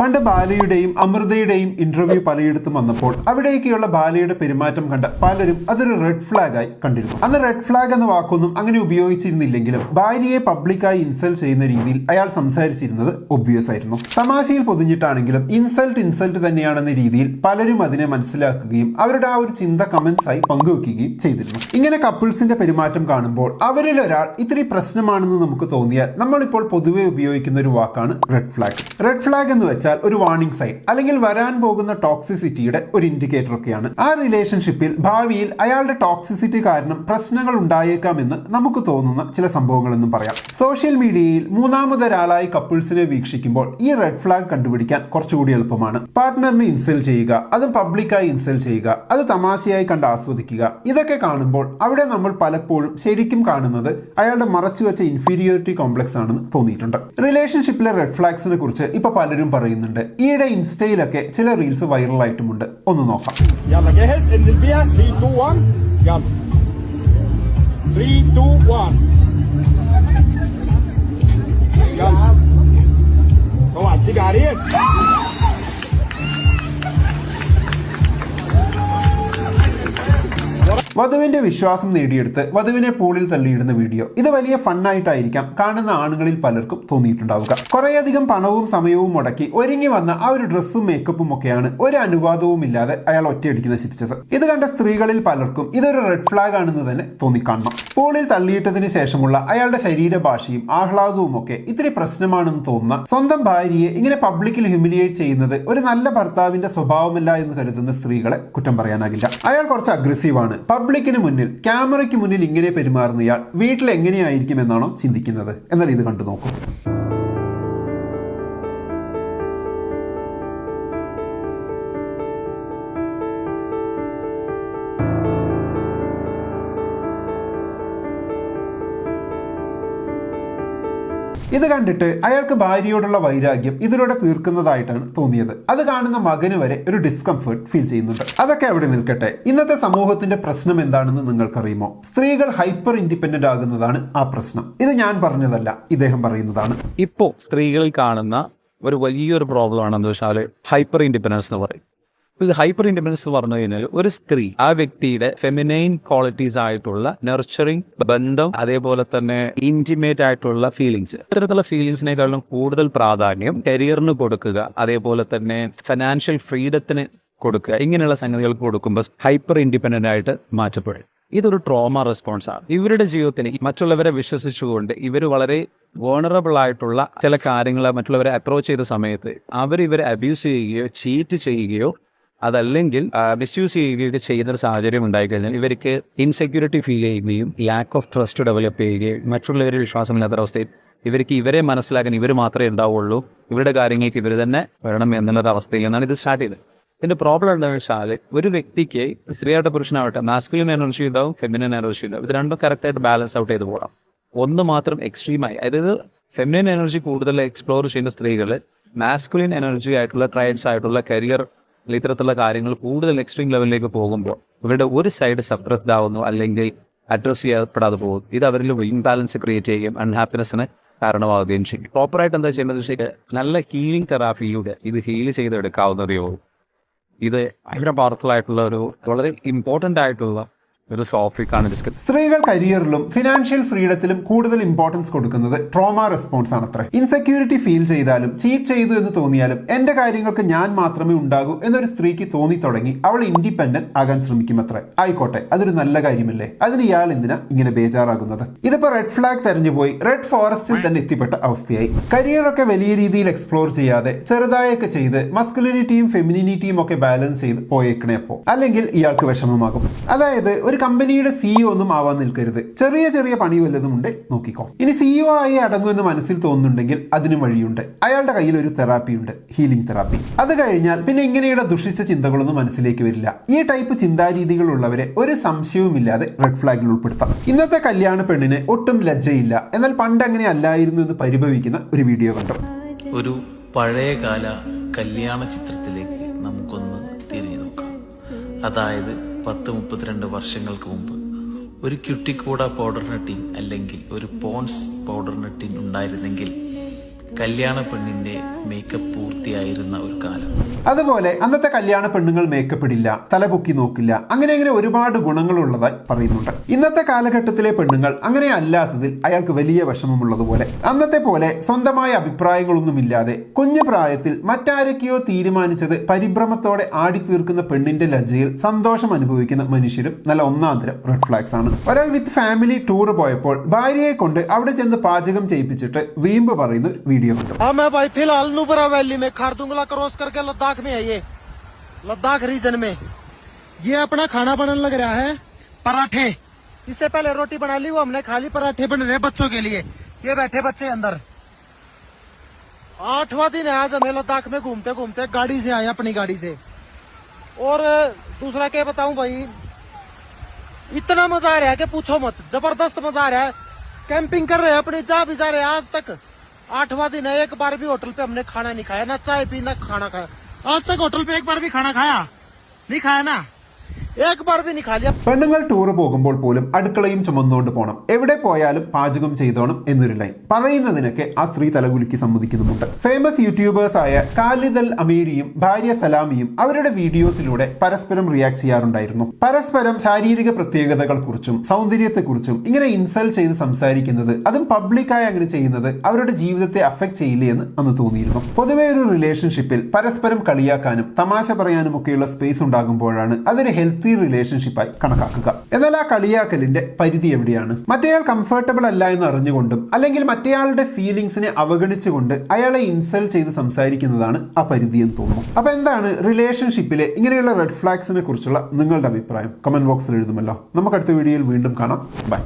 പണ്ട് ബാലയുടെയും അമൃതയുടെയും ഇന്റർവ്യൂ പലയിടത്തും വന്നപ്പോൾ അവിടേക്കുള്ള ബാലയുടെ പെരുമാറ്റം കണ്ട പലരും അതൊരു റെഡ് ഫ്ലാഗ് ആയി കണ്ടിരുന്നു. അന്ന് റെഡ് ഫ്ലാഗ് എന്ന വാക്കൊന്നും അങ്ങനെ ഉപയോഗിച്ചിരുന്നില്ലെങ്കിലും ഭാര്യയെ പബ്ലിക്കായി ഇൻസൾട്ട് ചെയ്യുന്ന രീതിയിൽ അയാൾ സംസാരിച്ചിരുന്നത് ഒബ്വിയസ് ആയിരുന്നു. തമാശയിൽ പൊതിഞ്ഞിട്ടാണെങ്കിലും ഇൻസൾട്ട് ഇൻസൾട്ട് തന്നെയാണെന്ന രീതിയിൽ പലരും അതിനെ മനസ്സിലാക്കുകയും അവരുടെ ആ ഒരു ചിന്ത കമന്റ്സ് ആയി പങ്കുവെക്കുകയും ചെയ്തിരുന്നു. ഇങ്ങനെ കപ്പിൾസിന്റെ പെരുമാറ്റം കാണുമ്പോൾ അവരിൽ ഒരാൾ ഇത്തിരി പ്രശ്നമാണെന്ന് നമുക്ക് തോന്നിയാൽ നമ്മളിപ്പോൾ പൊതുവെ ഉപയോഗിക്കുന്ന ഒരു വാക്കാണ് റെഡ് ഫ്ലാഗ് റെഡ് ഫ്ലാഗ് എന്ന് വെച്ചാൽ ഒരു വാർണിംഗ് സൈൻ അല്ലെങ്കിൽ വരാൻ പോകുന്ന ടോക്സിസിറ്റിയുടെ ഒരു ഇൻഡിക്കേറ്റർ ഒക്കെയാണ്. ആ റിലേഷൻഷിപ്പിൽ ഭാവിയിൽ അയാളുടെ ടോക്സിസിറ്റി കാരണം പ്രശ്നങ്ങൾ ഉണ്ടായേക്കാമെന്ന് നമുക്ക് തോന്നുന്ന ചില സംഭവങ്ങളെന്നും പറയാം. സോഷ്യൽ മീഡിയയിൽ മൂന്നാമതൊരാളായി കപ്പിൾസിനെ വീക്ഷിക്കുമ്പോൾ ഈ റെഡ് ഫ്ലാഗ് കണ്ടുപിടിക്കാൻ കുറച്ചുകൂടി എളുപ്പമാണ്. പാർട്ട്ണറിനെ ഇൻസൾട്ട് ചെയ്യുക അത് പബ്ലിക്കായി ഇൻസൾട്ട് ചെയ്യുക അത് തമാശയായി കണ്ട് ആസ്വദിക്കുക ഇതൊക്കെ കാണുമ്പോൾ അവിടെ നമ്മൾ പലപ്പോഴും ശരിക്കും കാണുന്നത് അയാളുടെ മറച്ചു വെച്ച ഇൻഫീരിയോറിറ്റി കോംപ്ലക്സ് ആണെന്ന് തോന്നിയിട്ടുണ്ട്. റിലേഷൻഷിപ്പിലെ റെഡ് ഫ്ലാഗ്സിനെ കുറിച്ച് ഇപ്പൊ പലരും പറയുന്നുണ്ട് ഈയിടെ ഇൻസ്റ്റയിലൊക്കെ ചില റീൽസ് വൈറലായിട്ടുമുണ്ട്. ഒന്ന് നോക്കാം. Come on, cigarettes! വധുവിന്റെ വിശ്വാസം നേടിയെടുത്ത് വധുവിനെ പൂളിൽ തള്ളിയിടുന്ന വീഡിയോ. ഇത് വലിയ ഫണ്ണായിട്ടായിരിക്കാം കാണുന്ന ആണുങ്ങളിൽ പലർക്കും തോന്നിയിട്ടുണ്ടാവുക. കുറേയധികം പണവും സമയവും മുടക്കി ഒരുങ്ങി വന്ന ആ ഒരു ഡ്രസ്സും മേക്കപ്പും ഒക്കെയാണ് ഒരു അനുവാദവും ഇല്ലാതെ അയാൾ ഒറ്റയടിക്ക് നശിപ്പിച്ചത്. ഇത് കണ്ട സ്ത്രീകളിൽ പലർക്കും ഇതൊരു റെഡ് ഫ്ലാഗ് ആണെന്ന് തന്നെ തോന്നിക്കാണണം പൂളിൽ തള്ളിയിട്ടതിന് ശേഷമുള്ള അയാളുടെ ശരീരഭാഷയും ആഹ്ലാദവും ഒക്കെ ഇത്തിരി പ്രശ്നമാണെന്ന് തോന്നുന്ന സ്വന്തം ഭാര്യയെ ഇങ്ങനെ പബ്ലിക്കിൽ ഹ്യൂമിലിയേറ്റ് ചെയ്യുന്നത് ഒരു നല്ല ഭർത്താവിന്റെ സ്വഭാവമല്ല എന്ന് കരുതുന്ന സ്ത്രീകളെ കുറ്റം പറയാനാകില്ല. അയാൾ കുറച്ച് അഗ്രസീവാണ് പബ്ലിക്കിന് മുന്നിൽ ക്യാമറയ്ക്ക് മുന്നിൽ ഇങ്ങനെ പെരുമാറുന്ന ഇയാൾ വീട്ടിൽ എങ്ങനെയായിരിക്കും എന്നാണോ ചിന്തിക്കുന്നത്? എന്നാൽ ഇത് കണ്ടു നോക്കൂ. ഇത് കണ്ടിട്ട് അയാൾക്ക് ഭാര്യയോടുള്ള വൈരാഗ്യം ഇതിലൂടെ തീർക്കുന്നതായിട്ടാണ് തോന്നിയത്. അത് കാണുന്ന മകന് വരെ ഒരു ഡിസ്കംഫേർട്ട് ഫീൽ ചെയ്യുന്നുണ്ട്. അതൊക്കെ അവിടെ നിൽക്കട്ടെ. ഇന്നത്തെ സമൂഹത്തിന്റെ പ്രശ്നം എന്താണെന്ന് നിങ്ങൾക്കറിയുമോ? സ്ത്രീകൾ ഹൈപ്പർ ഇൻഡിപെൻഡന്റ് ആകുന്നതാണ് ആ പ്രശ്നം. ഇത് ഞാൻ പറഞ്ഞതല്ല ഇദ്ദേഹം പറയുന്നതാണ്. ഇപ്പോൾ സ്ത്രീകളിൽ കാണുന്ന ഒരു വലിയൊരു പ്രോബ്ലം ആണെന്ന് വെച്ചാൽ ഹൈപ്പർ ഇൻഡിപെൻഡൻസ് എന്ന് പറയും. ഇത് ഹൈപ്പർ ഇൻഡിപെൻഡൻസ് എന്ന് പറഞ്ഞു കഴിഞ്ഞാൽ ഒരു സ്ത്രീ ആ വ്യക്തിയുടെ ഫെമിനൈൻ ക്വാളിറ്റീസ് ആയിട്ടുള്ള നർച്ചറിങ് ബന്ധം അതേപോലെ തന്നെ ഇന്റിമേറ്റ് ആയിട്ടുള്ള ഫീലിങ്സ് ഇത്തരത്തിലുള്ള ഫീലിങ്സിനേക്കാളും കൂടുതൽ പ്രാധാന്യം കരിയറിന് കൊടുക്കുക അതേപോലെ തന്നെ ഫിനാൻഷ്യൽ ഫ്രീഡത്തിന് കൊടുക്കുക ഇങ്ങനെയുള്ള സംഗതികൾക്ക് കൊടുക്കുമ്പോൾ ഹൈപ്പർ ഇൻഡിപെൻഡന്റ് ആയിട്ട് മാറ്റപ്പെടും. ഇതൊരു ട്രോമ റെസ്പോൺസ് ആണ്. ഇവരുടെ ജീവിതത്തിന് മറ്റുള്ളവരെ വിശ്വസിച്ചുകൊണ്ട് ഇവർ വളരെ വോണറബിൾ ആയിട്ടുള്ള ചില കാര്യങ്ങൾ മറ്റുള്ളവരെ അപ്രോച്ച് ചെയ്ത സമയത്ത് അവർ ഇവരെ അബ്യൂസ് ചെയ്യുകയോ ചീറ്റ് ചെയ്യുകയോ അതല്ലെങ്കിൽ മിസ്യൂസ് ചെയ്യുകയൊക്കെ ചെയ്യുന്ന ഒരു സാഹചര്യം ഉണ്ടായിക്കഴിഞ്ഞാൽ ഇവർക്ക് ഇൻസെക്യൂരിറ്റി ഫീൽ ചെയ്യുകയും ലാക്ക് ഓഫ് ട്രസ്റ്റ് ഡെവലപ്പ് ചെയ്യുകയും മറ്റുള്ളവരെ വിശ്വാസമില്ലാത്ത അവസ്ഥയിൽ ഇവർക്ക് ഇവരെ മനസ്സിലാക്കാൻ ഇവർ മാത്രമേ ഉണ്ടാവുള്ളൂ. ഇവരുടെ കാര്യങ്ങൾക്ക് ഇവർ തന്നെ വരണം എന്നുള്ളൊരു അവസ്ഥയിൽ നിന്നാണ് ഇത് സ്റ്റാർട്ട് ചെയ്തത്. ഇതിന്റെ പ്രോബ്ലം എന്താണെന്ന് വെച്ചാൽ ഒരു വ്യക്തിക്ക് സ്ത്രീയായിട്ട് പുരുഷനാവട്ടെ മാസ്കുലിൻ എനർജി ഉണ്ടാവും ഫെമിനിൻ എനർജി ഉണ്ടാവും. ഇത് രണ്ടും കറക്റ്റായിട്ട് ബാലൻസ് ഔട്ട് ചെയ്ത് പോകണം. ഒന്ന് മാത്രം എക്സ്ട്രീമായി അതായത് ഫെമിനിൻ എനർജി കൂടുതൽ എക്സ്പ്ലോർ ചെയ്യുന്ന സ്ത്രീകൾ മാസ്കുലിൻ എനർജി ആയിട്ടുള്ള ട്രയൽസ് ആയിട്ടുള്ള കരിയർ ഇത്തരത്തിലുള്ള കാര്യങ്ങൾ കൂടുതൽ എക്സ്ട്രീം ലെവലിലേക്ക് പോകുമ്പോൾ ഇവരുടെ ഒരു സൈഡ് സപ്രസ്ഡ് ആവുന്നു അല്ലെങ്കിൽ അഡ്രസ്സ് ചെയ്യപ്പെടാതെ പോകും. ഇത് അവരിൽ ഇംബാലൻസ് ക്രിയേറ്റ് ചെയ്യുകയും അൺഹാപ്പിനെസ്സിന് കാരണമാവുകയും ചെയ്യും. പ്രോപ്പറായിട്ട് എന്താ ചെയ്യേണ്ടത് വെച്ചാൽ നല്ല ഹീലിംഗ് തെറാപ്പിയിലൂടെ ഇത് ഹീൽ ചെയ്തെടുക്കാവുന്നതേ ഉള്ളൂ. ഇത് ഭയങ്കര പവർഫുൾ ആയിട്ടുള്ള ഒരു വളരെ ഇമ്പോർട്ടന്റ് ആയിട്ടുള്ള ഒരു ടോപ്പിക്കാണ് ഡിസ്കസ് സ്ത്രീകൾ കരിയറിലും ഫിനാൻഷ്യൽ ഫ്രീഡത്തിലും കൂടുതൽ ഇമ്പോർട്ടൻസ് കൊടുക്കുന്നത് ട്രോമ റെസ്പോൺസ് ആണത്രേ. ഇൻസെക്യൂരിറ്റി ഫീൽ ചെയ്താലും ചീറ്റ് ചെയ്തു എന്ന് തോന്നിയാലും എന്റെ കാര്യങ്ങൾക്ക് ഞാൻ മാത്രമേ ഉണ്ടാകൂ എന്നൊരു സ്ത്രീക്ക് തോന്നി തുടങ്ങി അവൾ ഇൻഡിപെൻഡന്റ് ആകാൻ ശ്രമിക്കും അത്ര ആയിക്കോട്ടെ അതൊരു നല്ല കാര്യമല്ലേ? അതിന് ഇയാൾ എന്തിനാ ഇങ്ങനെ ബേജാറാകുന്നത്? ഇതിപ്പോ റെഡ് ഫ്ലാഗ് തെരഞ്ഞു പോയി റെഡ് ഫോറസ്റ്റിൽ തന്നെ എത്തിപ്പെട്ട അവസ്ഥയായി. കരിയറൊക്കെ വലിയ രീതിയിൽ എക്സ്പ്ലോർ ചെയ്യാതെ ചെറുതായൊക്കെ ചെയ്ത് മസ്കുലിനിറ്റിയും ഫെമിനിറ്റിയും ഒക്കെ ബാലൻസ് ചെയ്ത് പോയേക്കണേ അപ്പോ. അല്ലെങ്കിൽ ഇയാൾക്ക് വിഷമമാകും. അതായത് ഒരു കമ്പനിയുടെ സിഇഒ ഒന്നും ആവാൻ നിൽക്കരുത്. ചെറിയ ചെറിയ പണി വല്ലതും ഉണ്ട് നോക്കിക്കോ. ഇനി സിഇഒ ആയി അടങ്ങുമെന്ന് മനസ്സിൽ തോന്നുന്നുണ്ടെങ്കിൽ അതിനും വഴിയുണ്ട്. അയാളുടെ കയ്യിൽ ഒരു തെറാപ്പി ഉണ്ട് ഹീലിംഗ് തെറാപ്പി അത് കഴിഞ്ഞാൽ പിന്നെ ഇങ്ങനെയുള്ള ദുഷിച്ച ചിന്തകളൊന്നും മനസ്സിലേക്ക് വരില്ല. ഈ ടൈപ്പ് ചിന്താരീതികൾ ഉള്ളവരെ ഒരു സംശയവുമില്ലാതെ റെഡ് ഫ്ലാഗിൽ ഉൾപ്പെടുത്താം. ഇന്നത്തെ കല്യാണ പെണ്ണിന് ഒട്ടും ലജ്ജയില്ല. എന്നാൽ പണ്ട് അങ്ങനെ അല്ലായിരുന്നു എന്ന് പരിഭവിക്കുന്ന ഒരു വീഡിയോ കണ്ടു. ഒരു പഴയകാല കല്യാണ ചിത്രത്തിലേക്ക് നമുക്കൊന്ന് തിരിഞ്ഞു നോക്കാം. അതായത് പത്ത് മുപ്പത്തിരണ്ട് വർഷങ്ങൾക്ക് മുമ്പ്. ഒരു ക്യുട്ടിക്കൂട പൗഡർ നട്ടിൻ അല്ലെങ്കിൽ ഒരു പോൺസ് പൗഡർ നട്ടിൻ ഉണ്ടായിരുന്നെങ്കിൽ കല്യാണ പെണ്ണിന്റെ മേക്കപ്പ് പൂർത്തിയായിരുന്ന ഒരു കാലം. അതുപോലെ അന്നത്തെ കല്യാണ പെണ്ണുങ്ങൾ മേക്കപ്പ് ഇടില്ല തലപൊക്കി നോക്കില്ല അങ്ങനെ അങ്ങനെ ഒരുപാട് ഗുണങ്ങളുള്ളതായി പറയുന്നുണ്ട്. ഇന്നത്തെ കാലഘട്ടത്തിലെ പെണ്ണുങ്ങൾ അങ്ങനെ അല്ലാത്തതിൽ അയാൾക്ക് വലിയ വിഷമമുള്ളതുപോലെ. അന്നത്തെ പോലെ സ്വന്തമായ അഭിപ്രായങ്ങളൊന്നുമില്ലാതെ കുഞ്ഞു പ്രായത്തിൽ മറ്റാരൊക്കെയോ തീരുമാനിച്ചത് പരിഭ്രമത്തോടെ ആടിത്തീർക്കുന്ന പെണ്ണിന്റെ ലജ്ജയിൽ സന്തോഷം അനുഭവിക്കുന്ന മനുഷ്യരും നല്ല ഒന്നാന്തരം റെഡ് ഫ്ലാഗ്സ് ആണ്. ഒരാൾ വിത്ത് ഫാമിലി ടൂർ പോയപ്പോൾ ഭാര്യയെ കൊണ്ട് അവിടെ ചെന്ന് പാചകം ചെയ്യിപ്പിച്ചിട്ട് വീമ്പ് പറയുന്ന वीडियो। हाँ मैं भाई, फ़िलहाल नुबरा वैली में खारदुंगला क्रॉस करके लद्दाख में है ये। लद्दाख रीजन में। ये अपना खाना बनने लग रहा है, पराठे। इससे पहले रोटी बना ली, वो हमने खाली पराठे बन रहे बच्चों के लिए। ये बैठे बच्चे अंदर। आठवा दिन है, आज हमें लद्दाख में घूमते घूमते गाड़ी से आए, अपनी गाड़ी से। और, दूसरा क्या बताऊ भाई? इतना मज़ा आ रहा है कि पूछो मत। ज़बरदस्त मज़ा आ रहा है। कैंपिंग कर रहे हैं, अपनी जा भी जा रहे हैं आज तक। आठवां दिन है, एक बार भी होटल पे हमने खाना नहीं खाया, ना चाय पी ना खाना खाया। आज तक होटल पे एक बार भी खाना खाया? नहीं खाया ना? പെണ്ണുങ്ങൾ ടൂർ പോകുമ്പോൾ പോലും അടുക്കളയും ചുമന്നുകൊണ്ട് പോകണം എവിടെ പോയാലും പാചകം ചെയ്തോണം എന്നൊരു ലൈൻ പറയുന്നതിനൊക്കെ ആ സ്ത്രീ തലകുലുക്കി സമ്മതിക്കുന്നുമുണ്ട്. ഫേമസ് യൂട്യൂബേഴ്സ് ആയ കാലിദൽ അമീരിയും ഭാര്യ സലാമിയും അവരുടെ വീഡിയോസിലൂടെ പരസ്പരം റിയാക്ട് ചെയ്യാറുണ്ടായിരുന്നു. പരസ്പരം ശാരീരിക പ്രത്യേകതകൾ കുറിച്ചും സൗന്ദര്യത്തെ കുറിച്ചും ഇങ്ങനെ ഇൻസൾട്ട് ചെയ്ത് സംസാരിക്കുന്നത് അതും പബ്ലിക്കായി അങ്ങനെ ചെയ്യുന്നത് അവരുടെ ജീവിതത്തെ അഫക്ട് ചെയ്യില്ലേ എന്ന് അന്ന് തോന്നിയിരുന്നു. പൊതുവെ ഒരു റിലേഷൻഷിപ്പിൽ പരസ്പരം കളിയാക്കാനും തമാശ പറയാനും ഒക്കെയുള്ള സ്പേസ് ഉണ്ടാകുമ്പോഴാണ് അതൊരു ഹെൽത്തി റിലേഷൻഷിപ്പായി കണക്കാക്കുക. എന്നാൽ ആ കളിയാക്കലിന്റെ പരിധി എവിടെയാണ്? മറ്റേയാൾ കംഫർട്ടബിൾ അല്ല എന്ന് അറിഞ്ഞുകൊണ്ടും അല്ലെങ്കിൽ മറ്റേയാളുടെ ഫീലിംഗ്സിനെ അവഗണിച്ചുകൊണ്ട് അയാളെ ഇൻസൾട്ട് ചെയ്ത് സംസാരിക്കുന്നതാണ് ആ പരിധി എന്ന് തോന്നുന്നു. അപ്പൊ എന്താണ് റിലേഷൻഷിപ്പിലെ ഇങ്ങനെയുള്ള റെഡ് ഫ്ലാഗ്സിനെ കുറിച്ചുള്ള നിങ്ങളുടെ അഭിപ്രായം? കമന്റ് ബോക്സിൽ എഴുതുമല്ലോ. നമുക്ക് അടുത്ത വീഡിയോയിൽ വീണ്ടും കാണാം. ബൈ